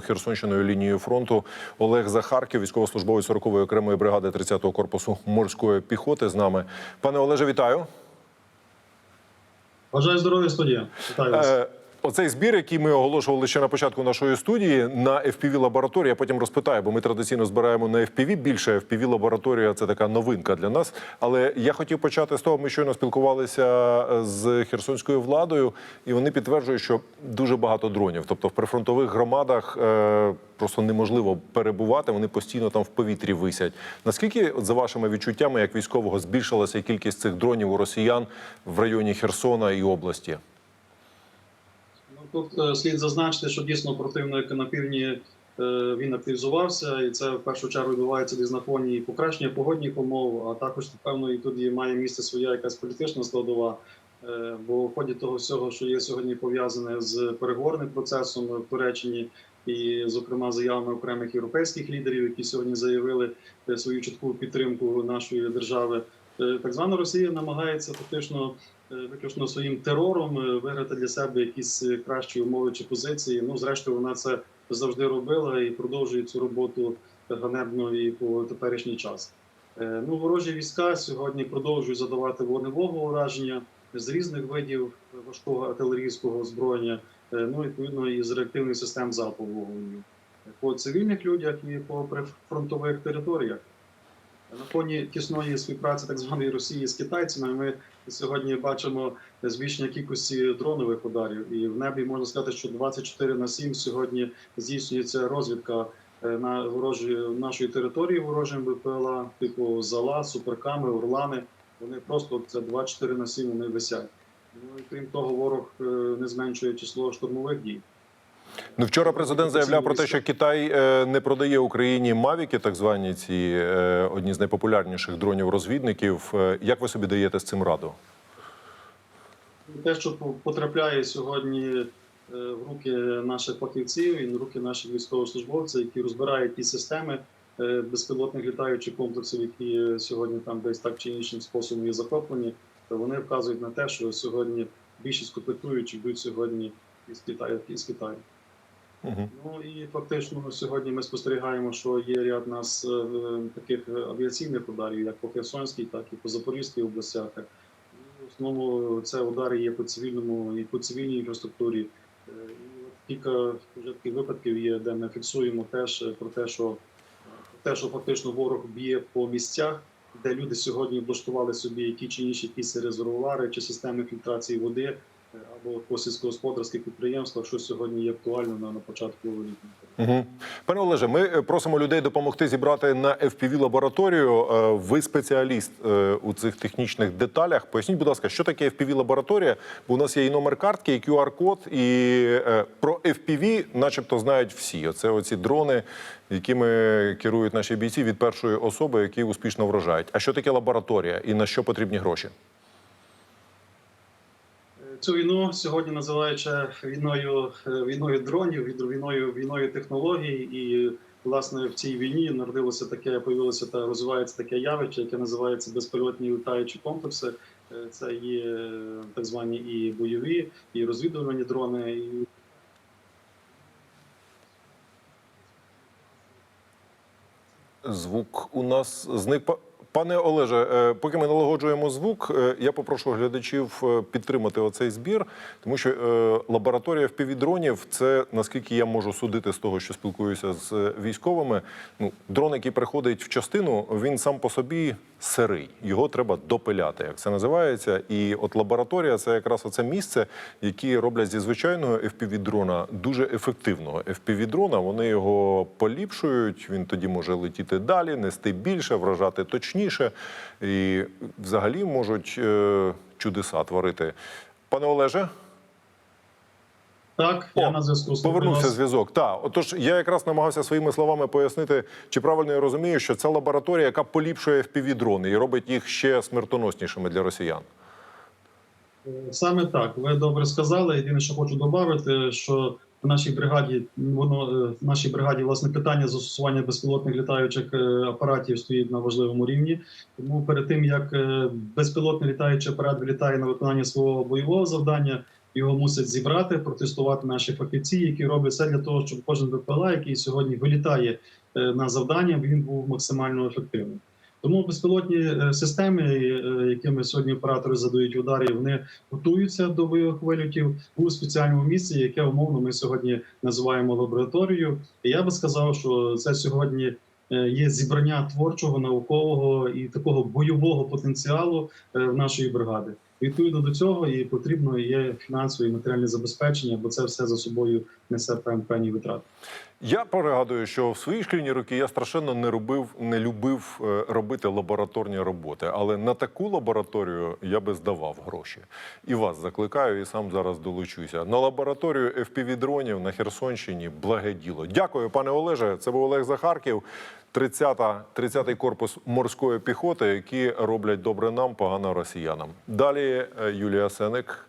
Херсонщиною лінією фронту Олег Захарків, військовослужбовець 40-ї окремої бригади 30-го корпусу морської піхоти з нами. Пане Олеже, вітаю. Бажаю здоров'я, студія. Вітаю вас. Е, Оцей збір, який ми оголошували ще на початку нашої студії на fpv лабораторії, я потім розпитаю, бо ми традиційно збираємо на FPV. Більше fpv лабораторія це така новинка для нас. Але я хотів почати з того, ми щойно спілкувалися з херсонською владою, і вони підтверджують, що дуже багато дронів. Тобто в прифронтових громадах е, просто неможливо перебувати. Вони постійно там в повітрі висять. Наскільки, за вашими відчуттями, як військового, збільшилася кількість цих дронів у росіян в районі Херсона і області? Тут е, слід зазначити, що дійсно противник на е, він активізувався, і це в першу чергу відбувається десь на фоні покращення погодних умов, а також певно і тут має місце своя якась політична складова. Е, Бо в ході того всього, що є сьогодні пов'язане з переговорним процесом в Туреччині, і, зокрема, заявами окремих європейських лідерів, які сьогодні заявили свою чітку підтримку нашої держави. Е, Так звана Росія намагається фактично е, виключно своїм терором е, виграти для себе якісь кращі умови чи позиції. Ну, зрештою, вона це завжди робила і продовжує цю роботу ганебно і по теперішній час. Ну, ворожі війська сьогодні продовжують задавати вогневого ураження з різних видів важкого артилерійського озброєння, ну відповідно і з реактивних систем залпового вогню по цивільних людях і по прифронтових територіях. На фоні тісної співпраці так званої Росії з китайцями ми сьогодні бачимо збільшення кількості дронових ударів. І в небі можна сказати, що 24 на 7 сьогодні здійснюється розвідка е, на ворожі нашої території ворожим БПЛА, типу Зала, Суперками, Орлани. Вони просто це 24 на 7 вони висять. Ну і крім того, ворог е, не зменшує число штурмових дій. Ну, вчора президент заявляв про те, що Китай е, не продає Україні мавіки, так звані ці е, одні з найпопулярніших дронів-розвідників. Е, Як ви собі даєте з цим раду? Те, що по- потрапляє сьогодні в руки наших фахівців і в руки наших військовослужбовців, які розбирають ті системи безпілотних літаючих комплексів, які сьогодні там десь так чи іншим способом є захоплені, то вони вказують на те, що сьогодні більшість комплектуючих йдуть сьогодні із Китаю із Китаю. Угу. Ну і фактично сьогодні ми спостерігаємо, що є ряд нас е, таких авіаційних ударів, як по Херсонській, так і по Запорізькій областях. В основному це удари є по цивільному і по цивільній інфраструктурі. Е, кілька вже таких випадків є, де ми фіксуємо теж про те, що те, що фактично ворог б'є по місцях, де люди сьогодні облаштували собі які чи інші якісь резервуари чи системи фільтрації води або по сільськогосподарських підприємствах, що сьогодні є актуально на, на початку літнього. Угу. Пане Олеже, ми е, просимо людей допомогти зібрати на fpv лабораторію. Е, Ви спеціаліст е, у цих технічних деталях. Поясніть, будь ласка, що таке fpv лабораторія? Бо у нас є і номер картки, і QR-код, і про FPV начебто знають всі. Оце оці дрони, якими керують наші бійці від першої особи, які успішно вражають. А що таке лабораторія і на що потрібні гроші? Цю війну сьогодні називають ще війною е, війною дронів, війною війною технологій. І власне в цій війні народилося таке, появилося та розвивається таке явище, яке називається безпілотні літаючі комплекси. Е, Це є е, так звані і бойові, і розвідувальні дрони. І Звук у нас зник. Па- Пане Олеже, е, поки ми налагоджуємо звук, е, я попрошу глядачів е, підтримати оцей збір, тому що лабораторія лабораторія впівдронів це наскільки я можу судити з того, що спілкуюся з військовими. Ну, дрон, який приходить в частину, він сам по собі сирий. Його треба допиляти, як це називається. І от лабораторія це якраз оце місце, яке роблять зі звичайного FPV-дрона дуже ефективного FPV-дрона. Вони його поліпшують. Він тоді може летіти далі, нести більше, вражати точніше. І взагалі можуть е, чудеса творити. Пане Олеже, так, О, я на зв'язку з повернувся зв'язок. Так, отож, я якраз намагався своїми словами пояснити, чи правильно я розумію, що це лабораторія, яка поліпшує FPV-дрони і робить їх ще смертоноснішими для росіян. Саме так, ви добре сказали. Єдине, що хочу додати, що в нашій бригаді воно е, в нашій бригаді власне питання застосування безпілотних літаючих е, апаратів стоїть на важливому рівні. Тому перед тим як е, безпілотний літаючий апарат вилітає на виконання свого бойового завдання, його мусять зібрати, протестувати наші фахівці, які роблять все для того, щоб кожен БПЛА, який сьогодні вилітає е, на завдання, він був максимально ефективним. Тому безпілотні е, системи, е, якими сьогодні оператори задають удари, вони готуються до бойових вильотів у спеціальному місці, яке умовно ми сьогодні називаємо лабораторією. І я би сказав, що це сьогодні є зібрання творчого, наукового і такого бойового потенціалу в нашої бригади. Відповідно до цього і потрібно є фінансове і матеріальне забезпечення, бо це все за собою несе пев- певні витрати. Я пригадую, що в свої шкільні роки я страшенно не робив, не любив е, робити лабораторні роботи, але на таку лабораторію я би здавав гроші. І вас закликаю, і сам зараз долучуся. На лабораторію fpv дронів на Херсонщині благе діло. Дякую, пане Олеже. Це був Олег Захарків, 30-та, 30-й корпус морської піхоти, які роблять добре нам, погано росіянам. Далі е, Юлія Сеник.